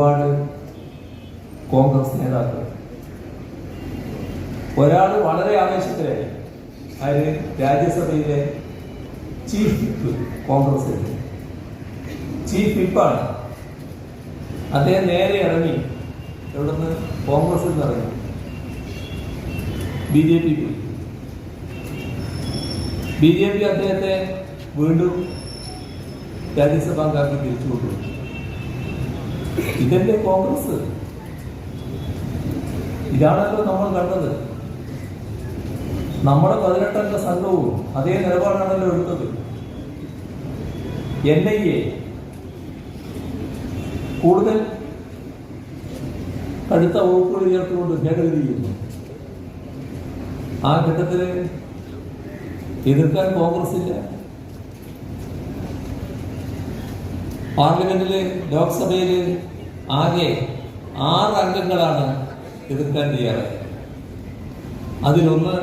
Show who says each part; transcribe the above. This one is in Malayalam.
Speaker 1: ഒരുപാട് കോൺഗ്രസ് നേതാക്കൾ. ഒരാൾ വളരെ ആവേശത്തിലായി. ആര്? രാജ്യസഭയിലെ ചീഫ് വിപ്പ് കോൺഗ്രസിന്റെ ചീഫ് വിപ്പാണ്. അദ്ദേഹം നേരെ ഇറങ്ങി. എവിടുന്ന്? കോൺഗ്രസിൽ നിന്ന് ഇറങ്ങി. B J P B J P അദ്ദേഹത്തെ വീണ്ടും രാജ്യസഭാംഗാക്കി തിരിച്ചു ഇതല്ലേ കോൺഗ്രസ്? ഇതാണല്ലോ നമ്മൾ കണ്ടത്. നമ്മുടെ പതിനെട്ടംഗ സംഘവും അതേ നിലപാടാണല്ലോ എടുത്തത്. എൻ ഐ എ കൂടുതൽ കടുത്ത വകുപ്പുകൾ ചേർത്തുകൊണ്ട് ഭേദഗതി ചെയ്യുന്നു. ആ ഘട്ടത്തിൽ എതിർക്കാൻ കോൺഗ്രസ് ഇല്ല പാർലമെന്റിൽ ലോക്സഭയിൽ ആകെ ആറ് അംഗങ്ങളാണ് എതിർക്കാൻ തയ്യാറായത്. അതിലൊന്ന്